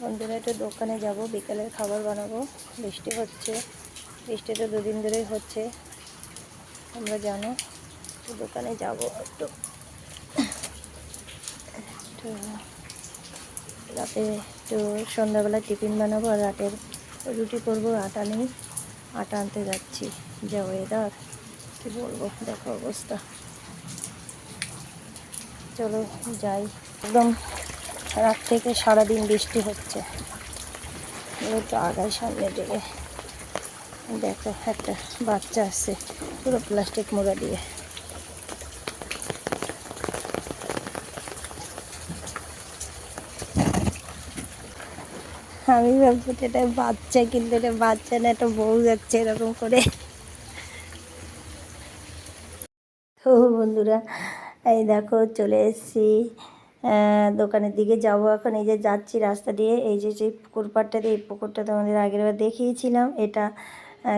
বন্ধুরা একটু দোকানে যাব, বিকেলের খাবার বানাবো। বৃষ্টি হচ্ছে, বৃষ্টি তো দুদিন ধরেই হচ্ছে, তোমরা জানো। তো দোকানে যাব একটু। রাতে একটু সন্ধ্যাবেলা টিফিন বানাবো আর রাতের রুটি করব, আটা নেই। আটা আনতে যাচ্ছি। যা ওয়েদার কী বলব? দেখো অবস্থা। চলো যাই। একদম রাত থেকে সারাদিন বৃষ্টি হচ্ছে। একটু আগায় সামনে দিকে। দেখো, একটা বাচ্চা আছে, পুরো প্লাস্টিক মোড়া দিয়ে। আমি ভাবছি এটা বাচ্চা, কিন্তু এটা বাচ্চা না একটা বউ যাচ্ছে এরকম করে। তো বন্ধুরা, এই দেখো, চলে এসেছি। দোকানের দিকে যাব এখন। এই যে যাচ্ছি রাস্তা দিয়ে, এই যে যে পুকুর পাড়টা দিয়ে, এই পুকুরটা তোমাদের আগের বার দেখিয়েছিলাম। এটা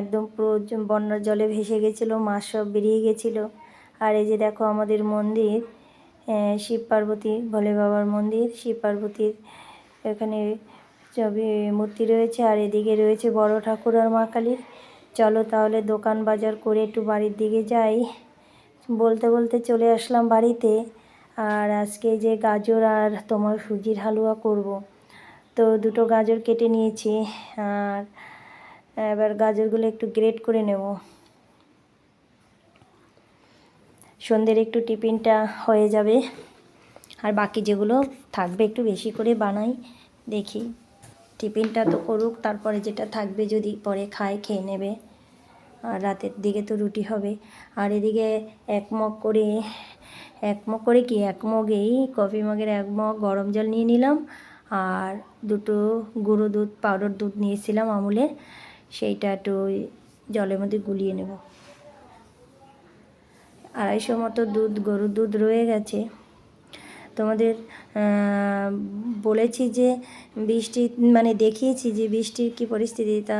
একদম পুরো বন্যার জলে ভেসে গেছিল, মাছ সব বেরিয়ে গেছিল। আর এই যে দেখো আমাদের মন্দির শিব পার্বতী, ভোলে বাবার মন্দির, শিব পার্বতীর এখানে ছবি, মূর্তি রয়েছে। আর এদিকে রয়েছে বড় ঠাকুর আর মা কালীর। চলো তাহলে দোকান বাজার করে একটু বাড়ির দিকে যাই। বলতে বলতে চলে আসলাম বাড়িতে। আর আজকে যে গাজর আর তোমার সুজির হালুয়া করব। তো দুটো গাজর কেটে নিয়েছি আর এবার গাজরগুলো একটু গ্রেট করে নেব। সন্ধ্যের একটু টিফিনটা হয়ে যাবে। আর বাকি যেগুলো থাকবে একটু বেশি করে বানাই, দেখি। টিফিনটা তো করুক, তারপরে যেটা থাকবে যদি পরে খায়, খেয়ে নেবে। আর রাতের দিকে তো রুটি হবে। আর এদিকে এক মগ করে এক মগ করে কি এক মগেই কফি মগের এক মগ গরম জল নিয়ে নিলাম। আর দুটো গুঁড়ো দুধ পাউডার দুধ নিয়েছিলাম আমুলের। সেইটা একটু জলের মধ্যে গুলিয়ে নেব। আড়াইশো মতো দুধ, গরুর দুধ রয়ে গেছে। তোমাদের বলেছি যে বৃষ্টি মানে দেখিয়েছি যে বৃষ্টির কী পরিস্থিতি, তা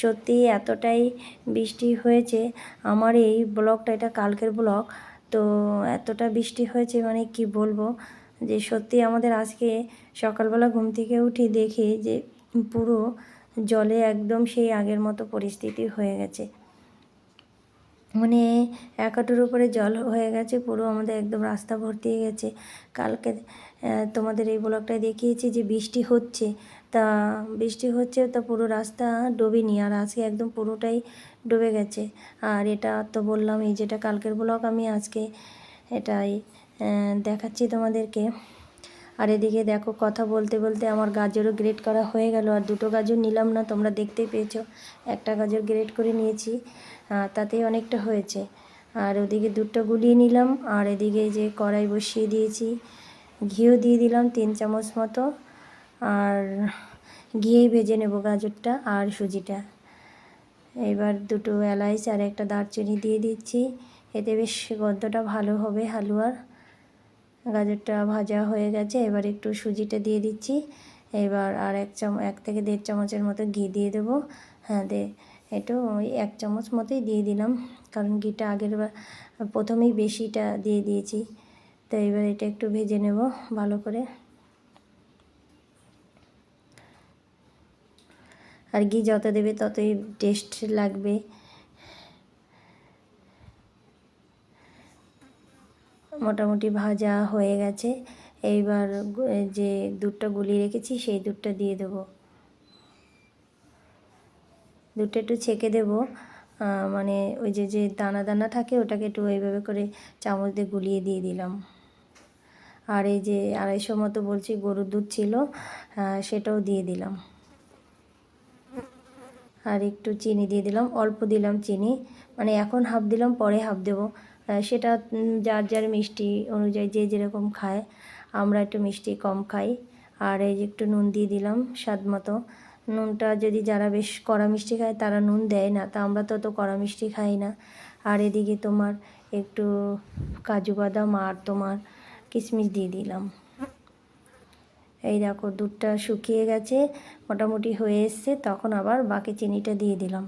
সত্যি এতটাই বৃষ্টি হয়েছে। আমার এই ব্লগটা, এটা কালকের ব্লগ। তো এতটা বৃষ্টি হয়েছে মানে কি বলব? যে সত্যি আমাদের আজকে সকালবেলা ঘুম থেকে উঠি দেখি যে পুরো জলে একদম সেই আগের মতো পরিস্থিতি হয়ে গেছে। মানে এক হাঁটুর উপরে জল হয়ে গেছে, পুরো আমাদের একদম রাস্তা ভর্তি হয়ে গেছে। কালকে তোমাদের এই ব্লগটায় দেখিয়েছি যে বৃষ্টি হচ্ছে। তা বৃষ্টি হচ্ছে, তা পুরো রাস্তা ডোবেনি আর আজকে একদম পুরোটাই ডুবে গেছে। আর এটা তো বললাম এই যেটা কালকের ব্লগ আমি আজকে এটাই দেখাচ্ছি তোমাদেরকে। আর এদিকে দেখো, কথা বলতে বলতে আমার গাজরও গ্রেট করা হয়ে গেল আর দুটো গাজর নিলাম না, তোমরা দেখতেই পেয়েছ। একটা গাজর গ্রেট করে নিয়েছি তাতেই অনেকটা হয়েছে। আর ওদিকে দুধটা গুলিয়ে নিলাম, আর এদিকে যে কড়াই বসিয়ে দিয়েছি, ঘিও দিয়ে দিলাম তিন চামচ মতো, আর ঘিয়েই ভেজে নেব গাজরটা আর সুজিটা। এবার দুটো এলাচ আর একটা দারচিনি দিয়ে দিচ্ছি, এতে বেশ গন্ধটা ভালো হবে হালুয়ার। গাজরটা ভাজা হয়ে গেছে, এবার একটু সুজিটা দিয়ে দিচ্ছি। এবার আর এক চাম, এক থেকে দেড় চামচের মতো ঘি দিয়ে দেবো। হ্যাঁ দে একটু ওই এক চামচ মতোই দিয়ে দিলাম, কারণ ঘিটা আগের প্রথমেই বেশিটা দিয়ে দিয়েছি। তো এবার এটা একটু ভেজে নেব ভালো করে। আর ঘি যত দেবে ততই টেস্ট লাগবে। মোটামুটি ভাজা হয়ে গেছে। এইবার যে দুধটা গুলিয়ে রেখেছি, সেই দুধটা দিয়ে দেবো। দুধটা একটু ছেঁকে দেবো। মানে ওই যে যে দানা দানা থাকে, ওটাকে একটু এইভাবে করে চামচ দিয়ে গুলিয়ে দিয়ে দিলাম। আর এই যে আড়াইশো মতো বলছি গরুর দুধ ছিল সেটাও দিয়ে দিলাম। আর একটু চিনি দিয়ে দিলাম, অল্প দিলাম চিনি। মানে এখন হাফ দিলাম, পরে হাফ দেবো। সেটা যার যার মিষ্টি অনুযায়ী যে যেরকম খায়, আমরা একটু মিষ্টি কম খাই। আর এই যে একটু নুন দিয়ে দিলাম স্বাদ মতো। নুনটা যদি যারা বেশ কড়া মিষ্টি খায়, তারা নুন দেয় না। তা আমরা তো অত কড়া মিষ্টি খাই না। আর এদিকে তোমার একটু কাজু বাদাম আর তোমার কিশমিশ দিয়ে দিলাম। এই দেখো, দুধটা শুকিয়ে গেছে, মোটামুটি হয়ে এসছে। তখন আবার বাকি চিনিটা দিয়ে দিলাম।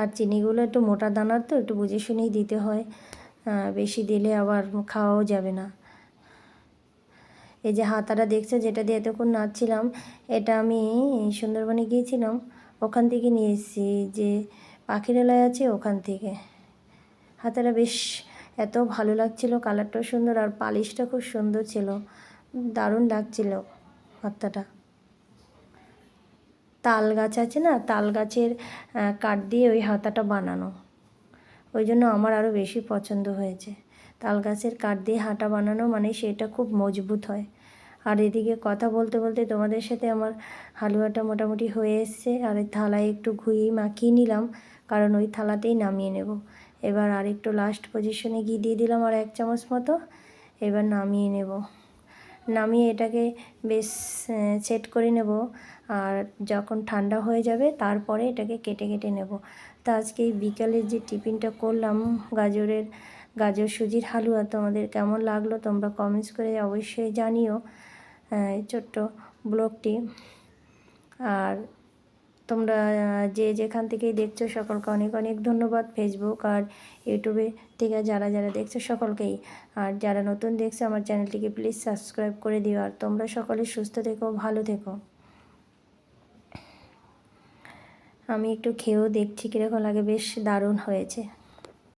আর চিনিগুলো একটু মোটা দানার তো, একটু বুঝে শুনেই দিতে হয়। বেশি দিলে আবার খাওয়াও যাবে না। এই যে হাতাটা দেখছ, যেটা দিয়ে এতক্ষণ নাচছিলাম, এটা আমি সুন্দরবনে গিয়েছিলাম। ওখান থেকে নিয়ে এসেছি যে পাখিরালয় আছে ওখান থেকে। হাতাটা বেশ এত ভালো লাগছিল, কালারটাও সুন্দর আর পালিশটা খুব সুন্দর ছিল। দারুণ লাগছিল হাতাটা। তাল গাছ আছে না তাল গাছের কাঠ দিয়ে ওই হাতাটা বানানো। ওই জন্য আমার আরও বেশি পছন্দ হয়েছে। তাল গাছের কাঠ দিয়ে হাঁটা বানানো মানে সেটা খুব মজবুত হয়। আর এদিকে কথা বলতে বলতে তোমাদের সাথে আমার হালুয়াটা মোটামুটি হয়ে এসছে। আর ওই থালায় একটু ঘুরিয়ে মাখিয়ে নিলাম, কারণ ওই থালাতেই নামিয়ে নেব। এবার আর একটু লাস্ট পজিশনে গিয়ে দিয়ে দিলাম আর এক চামচ মতো। এবার নামিয়ে নেব। নামিয়ে এটাকে বেশ সেট করে নেব। আর যখন ঠান্ডা হয়ে যাবে, তারপরে এটাকে কেটে কেটে নেব। তো আজকে এই বিকালের যে টিফিনটা করলাম, গাজরের, গাজর সুজির হালুয়া, তোমাদের কেমন লাগল তোমরা কমেন্টস করে অবশ্যই জানিও ছোট্ট ব্লগটি। আর তোমরা যে যেখান থেকেই দেখছ সকলকে অনেক অনেক ধন্যবাদ ফেসবুক আর ইউটিউবে থেকে যারা যারা দেখছ সকলকেই। আর যারা নতুন দেখছ আমার চ্যানেলটিকে প্লিজ সাবস্ক্রাইব করে দিও আর তোমরা সকলে সুস্থ থেকো, ভালো থেকো। আমি একটু খেয়েও দেখছি কীরকম লাগে, বেশ দারুণ হয়েছে।